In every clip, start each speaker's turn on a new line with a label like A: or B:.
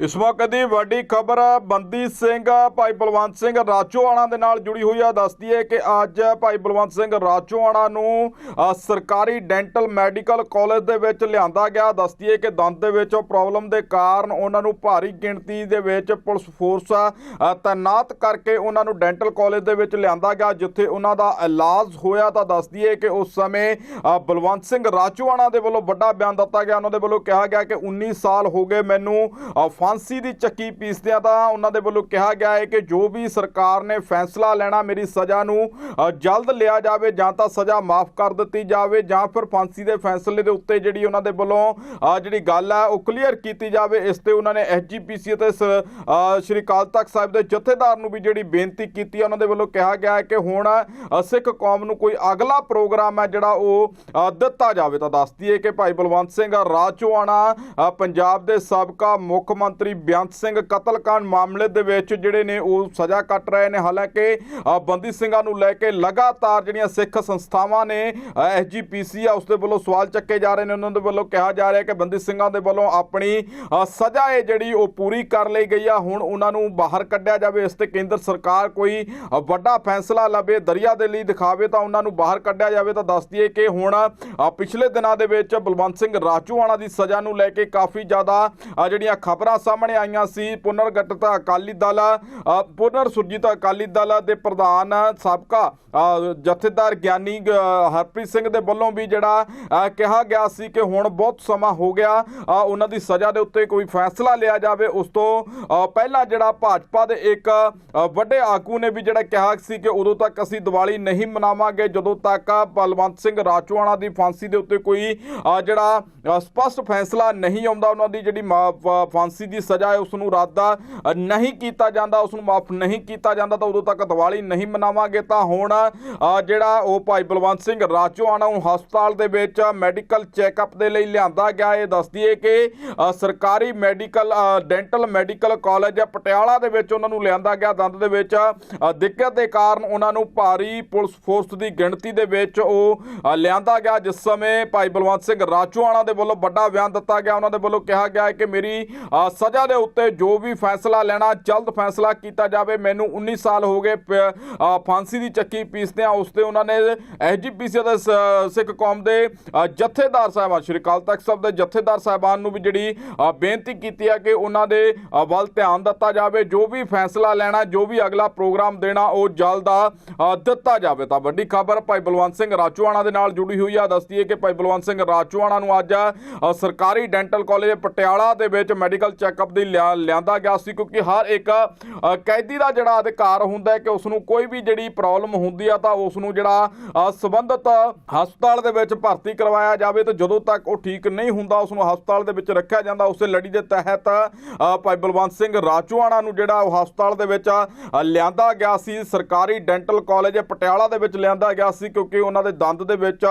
A: ਇਸ ਮੌਕੇ ਦੀ ਵੱਡੀ ਖਬਰ ਬੰਦੀ ਸਿੰਘ ਭਾਈ ਬਲਵੰਤ ਸਿੰਘ ਰਾਜੋਆਣਾ ਦੇ ਨਾਲ ਜੁੜੀ ਹੋਈ ਆ। ਦੱਸਦੀ ਹੈ ਕਿ ਅੱਜ ਭਾਈ ਬਲਵੰਤ ਸਿੰਘ ਰਾਜੋਆਣਾ ਨੂੰ ਸਰਕਾਰੀ ਡੈਂਟਲ ਮੈਡੀਕਲ ਕਾਲਜ ਦੇ ਵਿੱਚ ਲਿਆਂਦਾ ਗਿਆ। ਦੱਸਦੀ ਹੈ ਕਿ ਦੰਦ ਦੇ ਵਿੱਚ ਪ੍ਰੋਬਲਮ ਦੇ ਕਾਰਨ ਉਹਨਾਂ ਨੂੰ ਭਾਰੀ ਗਿਣਤੀ ਦੇ ਵਿੱਚ ਪੁਲਿਸ ਫੋਰਸ ਅ, ਤਾਇਨਾਤ ਕਰਕੇ ਉਹਨਾਂ ਨੂੰ ਡੈਂਟਲ ਕਾਲਜ ਦੇ ਵਿੱਚ ਲਿਆਂਦਾ ਗਿਆ ਜਿੱਥੇ ਉਹਨਾਂ ਦਾ ਇਲਾਜ ਹੋਇਆ। ਤਾਂ ਦੱਸਦੀ ਹੈ ਕਿ ਉਸ ਸਮੇਂ ਬਲਵੰਤ ਸਿੰਘ ਰਾਜੋਆਣਾ ਦੇ ਵੱਲੋਂ ਵੱਡਾ ਬਿਆਨ ਦਿੱਤਾ ਗਿਆ। ਉਹਨਾਂ ਦੇ ਵੱਲੋਂ ਕਿਹਾ ਗਿਆ ਕਿ 19 ਸਾਲ ਹੋ ਗਏ ਮੈਨੂੰ ਫਾਂਸੀ ਦੀ ਚੱਕੀ ਪੀਸਦਿਆਂ ਤਾਂ ਉਹਨਾਂ ਦੇ ਵੱਲੋਂ ਕਿਹਾ ਗਿਆ ਹੈ ਕਿ ਜੋ ਵੀ ਸਰਕਾਰ ਨੇ ਫੈਸਲਾ ਲੈਣਾ, ਮੇਰੀ ਸਜ਼ਾ ਨੂੰ ਜਲਦ ਲਿਆ ਜਾਵੇ, ਜਾਂ ਤਾਂ ਸਜ਼ਾ ਮਾਫ ਕਰ ਦਿੱਤੀ ਜਾਵੇ, ਜਾਂ ਫਿਰ ਫਾਂਸੀ ਦੇ ਫੈਸਲੇ ਦੇ ਉੱਤੇ ਜਿਹੜੀ ਉਹਨਾਂ ਦੇ ਵੱਲੋਂ ਜਿਹੜੀ ਗੱਲ ਹੈ ਉਹ ਕਲੀਅਰ ਕੀਤੀ ਜਾਵੇ, ਇਸ ਤੇ ਉਹਨਾਂ ਨੇ ਐਸਜੀਪੀਸੀ ਅਤੇ ਸ- ਸ਼੍ਰੀ ਅਕਾਲ ਤਖਤ ਸਾਹਿਬ ਦੇ ਜਥੇਦਾਰ ਨੂੰ ਵੀ ਜਿਹੜੀ ਬੇਨਤੀ ਕੀਤੀ ਹੈ, ਉਹਨਾਂ ਦੇ ਵੱਲੋਂ ਕਿਹਾ ਗਿਆ ਹੈ ਕਿ ਹੁਣ ਸਿੱਖ ਕੌਮ ਨੂੰ ਕੋਈ ਅਗਲਾ ਪ੍ਰੋਗਰਾਮ ਹੈ ਜਿਹੜਾ ਉਹ ਦਿੱਤਾ ਜਾਵੇ। ਤਾਂ ਦੱਸਦੀ ਹੈ ਕਿ ਭਾਈ ਬਲਵੰਤ ਸਿੰਘ ਰਾਜੋਆਣਾ ਪੰਜਾਬ ਦੇ ਸਾਬਕਾ ਮੁੱਖ ਮੰਤਰੀ ਬੇਅੰਤ ਸਿੰਘ ਕਤਲकांड ਮਾਮਲੇ ਦੇ ਵਿੱਚ ਜਿਹੜੇ ਨੇ ਉਹ ਸਜ਼ਾ ਕੱਟ ਰਹੇ ਨੇ। ਹਾਲਾਂਕਿ ਬੰਦੀ ਸਿੰਘਾਂ ਨੂੰ ਲੈ ਕੇ ਲਗਾਤਾਰ ਜਿਹੜੀਆਂ ਸਿੱਖ ਸੰਸਥਾਵਾਂ ਨੇ ਐਸਜੀਪੀਸੀ ਆ ਉਸ ਦੇ ਵੱਲੋਂ ਸਵਾਲ ਚੱਕੇ ਜਾ ਰਹੇ ਨੇ। ਉਹਨਾਂ ਦੇ ਵੱਲੋਂ ਕਿਹਾ ਜਾ ਰਿਹਾ ਕਿ ਬੰਦੀ ਸਿੰਘਾਂ ਦੇ ਵੱਲੋਂ ਆਪਣੀ ਸਜ਼ਾ ਹੈ ਜਿਹੜੀ ਉਹ ਪੂਰੀ ਕਰ ਲਈ ਗਈ ਆ। ਹੁਣ ਉਹਨਾਂ ਨੂੰ ਬਾਹਰ ਕੱਢਿਆ ਜਾਵੇ, ਇਸ ਤੇ ਕੇਂਦਰ ਸਰਕਾਰ ਕੋਈ ਵੱਡਾ ਫੈਸਲਾ ਲਵੇ, ਦਰਿਆ ਦੇ ਲਈ ਦਿਖਾਵੇ ਤਾਂ ਉਹਨਾਂ ਨੂੰ ਬਾਹਰ ਕੱਢਿਆ ਜਾਵੇ ਤਾਂ ਦੱਸਦੀ ਹੈ ਕਿ ਹੁਣ ਪਿਛਲੇ ਦਿਨਾਂ ਦੇ ਵਿੱਚ ਬਲਵੰਤ ਸਿੰਘ ਰਾਜੂਆਣਾ ਦੀ ਸਜ਼ਾ ਨੂੰ ਲੈ ਕੇ ਕਾਫੀ ਜ਼ਿਆਦਾ ਜਿਹੜੀਆਂ ਖਬਰਾਂ ਸਾਹਮਣੇ ਆਈਆਂ ਸੀ। ਪੁਨਰਗਠਿਤ ਅਕਾਲੀ ਦਲ ਪੁਨਰ ਸੁਰਜੀਤ ਅਕਾਲੀ ਦਲ ਦੇ ਪ੍ਰਧਾਨ ਸਾਬਕਾ ਜਥੇਦਾਰ ਗਿਆਨੀ ਹਰਪ੍ਰੀਤ ਸਿੰਘ ਦੇ ਵੱਲੋਂ ਵੀ ਜਿਹੜਾ ਕਿਹਾ ਗਿਆ ਸੀ ਕਿ ਹੁਣ ਬਹੁਤ ਸਮਾਂ ਹੋ ਗਿਆ ਉਹਨਾਂ ਦੀ ਸਜ਼ਾ ਦੇ ਉੱਤੇ ਕੋਈ ਫੈਸਲਾ ਲਿਆ ਜਾਵੇ। ਉਸ ਤੋਂ ਪਹਿਲਾਂ ਜਿਹੜਾ ਭਾਜਪਾ ਦੇ ਇੱਕ ਵੱਡੇ ਆਗੂ ਨੇ ਵੀ ਜਿਹੜਾ ਕਿਹਾ ਸੀ ਕਿ ਉਦੋਂ ਤੱਕ ਅਸੀਂ ਦੀਵਾਲੀ ਨਹੀਂ ਮਨਾਵਾਂਗੇ ਜਦੋਂ ਤੱਕ ਬਲਵੰਤ ਸਿੰਘ ਰਾਜੋਆਣਾ ਦੀ ਫਾਂਸੀ ਦੇ ਉੱਤੇ ਕੋਈ ਜਿਹੜਾ ਅ, ਸਪਸ਼ਟ ਫੈਸਲਾ ਨਹੀਂ ਆਉਂਦਾ ਉਹਨਾਂ ਦੀ ਜਿਹੜੀ ਮਾ- ਫਾਂਸੀ ਦੀ ਸਜ਼ਾ ਹੈ ਉਸ ਨੂੰ ਰੱਦ ਨਹੀਂ ਕੀਤਾ ਜਾਂਦਾ ਉਸ ਨੂੰ ਮਾਫ ਨਹੀਂ ਕੀਤਾ ਜਾਂਦਾ, ਤਾਂ ਉਦੋਂ ਤੱਕ ਦੀਵਾਲੀ ਨਹੀਂ ਮਨਾਵਾਂਗੇ। ਤਾਂ ਹੁਣ ਜਿਹੜਾ ਉਹ ਭਾਈ ਬਲਵੰਤ ਸਿੰਘ ਰਾਜੋਆਣਾ ਨੂੰ ਹਸਪਤਾਲ ਦੇ ਵਿੱਚ ਮੈਡੀਕਲ ਚੈੱਕਅਪ ਦੇ ਲਈ ਲਿਆਂਦਾ ਗਿਆ। ਇਹ ਦੱਸਦੀ ਹੈ ਕਿ ਸਰਕਾਰੀ medical dental medical college Patiala ਦੇ ਵਿੱਚ ਉਹਨਾਂ ਨੂੰ ਲਿਆਂਦਾ ਗਿਆ। ਦੰਦ ਦੇ ਵਿੱਚ ਦਿੱਕਤ ਦੇ ਕਾਰਨ ਉਹਨਾਂ ਨੂੰ ਭਾਰੀ ਪੁਲਿਸ ਫੋਰਸ ਦੀ ਗਿਣਤੀ ਦੇ ਵਿੱਚ ਉਹ ਲਿਆਂਦਾ ਗਿਆ। ਜਿਸ ਸਮੇਂ ਭਾਈ ਬਲਵੰਤ ਸਿੰਘ ਰਾਜੋਆਣਾ ਦੇ ਵੱਲੋਂ ਵੱਡਾ ਬਿਆਨ ਦਿੱਤਾ ਗਿਆ। ਉਹਨਾਂ ਦੇ ਵੱਲੋਂ ਕਿਹਾ ਗਿਆ ਹੈ ਕਿ ਮੇਰੀ ਸਜ਼ਾ ਦੇ ਉੱਤੇ ਜੋ ਵੀ ਫੈਸਲਾ ਲੈਣਾ, ਜਲਦ ਫੈਸਲਾ ਕੀਤਾ ਜਾਵੇ। ਮੈਨੂੰ 19 ਸਾਲ ਹੋ ਗਏ ਫਾਂਸੀ ਦੀ ਚੱਕੀ ਪੀਸਦਿਆਂ ਉਸ ਤੇ ਉਹਨਾਂ ਨੇ ਐਸਜੀਪੀਸੀ ਦੇ ਸ- ਸਿੱਖ ਕੌਮ ਦੇ ਜਥੇਦਾਰ ਸਾਹਿਬਾਨ, ਸ਼੍ਰੀ ਅਕਾਲ ਤਖਤ ਸਾਹਿਬ ਦੇ ਜਥੇਦਾਰ ਸਾਹਿਬਾਨ ਨੂੰ ਵੀ ਜਿਹੜੀ ਬੇਨਤੀ ਕੀਤੀ ਹੈ ਕਿ ਉਹਨਾਂ ਦੇ ਵੱਲ ਧਿਆਨ ਦਿੱਤਾ ਜਾਵੇ। ਜੋ ਵੀ ਫੈਸਲਾ ਲੈਣਾ, ਜੋ ਵੀ ਅਗਲਾ ਪ੍ਰੋਗਰਾਮ ਦੇਣਾ, ਉਹ ਜਲਦ ਦਿੱਤਾ ਜਾਵੇ। ਤਾਂ ਵੱਡੀ ਖਬਰ, ਭਾਈ ਬਲਵੰਤ ਸਿੰਘ ਰਾਜੂਆਣਾ ਦੇ ਨਾਲ ਜੁੜੀ ਹੋਈ ਆ। ਦੱਸਦੀ ਹੈ ਕਿ ਭਾਈ ਬਲਵੰਤ ਸਿੰਘ ਰਾਜੂਆਣਾ ਨੂੰ ਅੱਜ ਸਰਕਾਰੀ ਡੈਂਟਲ ਕਾਲਜ ਪਟਿਆਲਾ ਦੇ ਵਿੱਚ ਮੈਡੀਕਲ ਚੈੱਕਅਪ ਦੀ ਲਿਆ- ਲਿਆਂਦਾ ਗਿਆ ਸੀ ਕਿਉਂਕਿ ਹਰ ਇੱਕ ਕੈਦੀ ਦਾ ਜਿਹੜਾ ਅਧਿਕਾਰ ਹੁੰਦਾ ਹੈ ਕਿ ਉਸ ਨੂੰ ਕੋਈ ਵੀ ਜਿਹੜੀ ਪ੍ਰੋਬਲਮ ਹੁੰਦੀ ਆ ਤਾਂ ਉਸ ਨੂੰ ਜਿਹੜਾ ਅ, ਸੰਬੰਧਿਤ ਹਸਪਤਾਲ ਦੇ ਵਿੱਚ ਭਰਤੀ ਕਰਵਾਇਆ ਜਾਵੇ ਤੇ ਜਦੋਂ ਤੱਕ ਉਹ ਠੀਕ ਨਹੀਂ ਹੁੰਦਾ ਉਸ ਨੂੰ ਹਸਪਤਾਲ ਦੇ ਵਿੱਚ ਰੱਖਿਆ ਜਾਂਦਾ ਉਸੇ ਲੜੀ ਦੇ ਤਹਿਤ ਭਾਈ ਬਲਵੰਤ ਸਿੰਘ ਰਾਜੋਆਣਾ ਨੂੰ ਜਿਹੜਾ ਉਹ ਹਸਪਤਾਲ ਦੇ ਵਿੱਚ ਲਿਆਂਦਾ ਗਿਆ ਸੀ। ਸਰਕਾਰੀ ਡੈਂਟਲ ਕਾਲਜ ਪਟਿਆਲਾ ਦੇ ਵਿੱਚ ਲਿਆਂਦਾ ਗਿਆ ਸੀ ਕਿਉਂਕਿ ਉਹਨਾਂ ਦੇ ਦੰਦ ਦੇ ਵਿੱਚ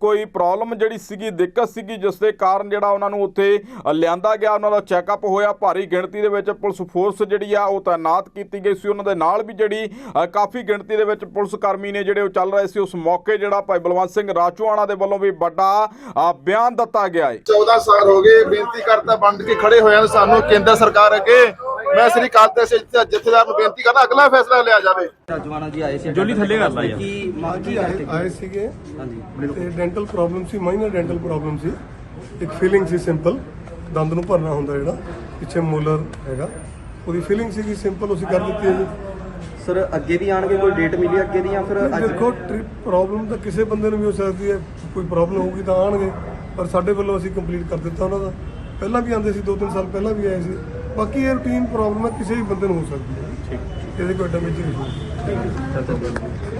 A: ਕੋਈ ਪ੍ਰੋਬਲਮ ਜਿਹੜੀ ਸੀਗੀ ਦਿੱਕਤ ਸੀਗੀ ਜਿਸ ਦੇ ਕਾਰਨ ਜਿਹੜਾ ਉਹਨਾਂ ਨੂੰ ਉੱਥੇ ਲਿਆਂਦਾ ਗਿਆ। ਉਹਨਾਂ ਦਾ ਚੈੱਕਅਪ ਹੋਇਆ ਭਾਰੀ ਗਿਣਤੀ ਦੇ ਵਿੱਚ ਪੁਲਿਸ ਫੋਰਸ ਜਿਹੜੀ ਆ ਉਹ ਤਾਇਨਾਤ ਕੀਤੀ ਗਈ ਸੀ। ਉਹਨਾਂ ਦੇ ਨਾਲ ਵੀ ਜਿਹੜੀ ਕਾਫੀ ਗਿਣਤੀ ਦੇ ਵਿੱਚ ਪੁਲਿਸ ਕਰਮੀ ਨੇ ਜਿਹੜੇ ਉਹ ਚੱਲ ਰਹੇ ਸੀ। ਉਸ ਮੌਕੇ ਜਿਹੜਾ ਭਾਈ ਬਲਵੰਤ ਸਿੰਘ ਰਾਜੋਆਣਾ ਦੇ ਵੱਲੋਂ ਵੀ ਵੱਡਾ ਬਿਆਨ ਦਿੱਤਾ ਗਿਆ ਹੈ।
B: 14 ਸਾਲ ਹੋ ਗਏ ਬੇਨਤੀ ਕਰਤਾ ਬੰਦ ਕੇ ਖੜੇ ਹੋਏ ਹਨ ਸਾਨੂੰ ਕੇਂਦਰ ਸਰਕਾਰ ਅੱਗੇ ਮੈਂ ਸ੍ਰੀ ਤਖਤ ਸਾਹਿਬ ਜਥੇਦਾਰ ਨੂੰ ਬੇਨਤੀ ਕਰਦਾ ਅਗਲਾ ਫੈਸਲਾ ਲਿਆ ਜਾਵੇ।
C: ਰਾਜਵਾਨਾ ਜੀ ਆਏ ਸੀ।
D: ਜੋਲੀ ਥੱਲੇ ਕਰ ਲਾ ਯਾਰ।
C: ਕੀ
E: ਆਏ ਸੀਗੇ?
C: ਹਾਂਜੀ
E: ਤੇ ਡੈਂਟਲ ਪ੍ਰੋਬਲਮ ਸੀ ਮਾਈਨਰ ਡੈਂਟਲ ਪ੍ਰੋਬਲਮ ਸੀ। ਇੱਕ ਫੀਲਿੰਗ ਸੀ ਸਿੰਪਲ ਦੰਦ ਨੂੰ ਭਰਨਾ ਹੁੰਦਾ ਜਿਹੜਾ ਪਿੱਛੇ ਮੋਲਰ ਹੈਗਾ। ਉਹਦੀ ਫੀਲਿੰਗ ਸੀਗੀ ਸਿੰਪਲ ਅਸੀਂ ਕਰ ਦਿੱਤੀ ਹੈ ਜੀ।
C: ਸਰ ਅੱਗੇ ਵੀ ਆਣਗੇ ਕੋਈ ਡੇਟ ਮਿਲੀ ਅੱਗੇ ਦੀ ਜਾਂ ਫਿਰ ਅੱਜ?
E: ਦੇਖੋ ਟ੍ਰਿਪ ਪ੍ਰੋਬਲਮ ਤਾਂ ਕਿਸੇ ਬੰਦੇ ਨੂੰ ਵੀ ਹੋ ਸਕਦੀ ਹੈ। ਕੋਈ ਪ੍ਰੋਬਲਮ ਹੋਊਗੀ ਤਾਂ ਆਣਗੇ ਪਰ ਸਾਡੇ ਵੱਲੋਂ ਅਸੀਂ ਕੰਪਲੀਟ ਕਰ ਦਿੱਤਾ ਉਹਨਾਂ ਦਾ। ਪਹਿਲਾਂ ਵੀ ਆਂਦੇ ਸੀ 2-3 ਸਾਲ ਪਹਿਲਾਂ ਵੀ ਆਏ ਸੀ। ਬਾਕੀ ਇਹ ਰੂਟੀਨ ਪ੍ਰੋਬਲਮ ਹੈ ਕਿਸੇ ਵੀ ਬੰਦੇ ਨੂੰ ਹੋ ਸਕਦੀ ਹੈ। ਠੀਕ। ਇਹਦੇ ਕੋਈ ਐਡਾ ਮੇਜਰ ਇਸ਼ੂ ਨਹੀਂ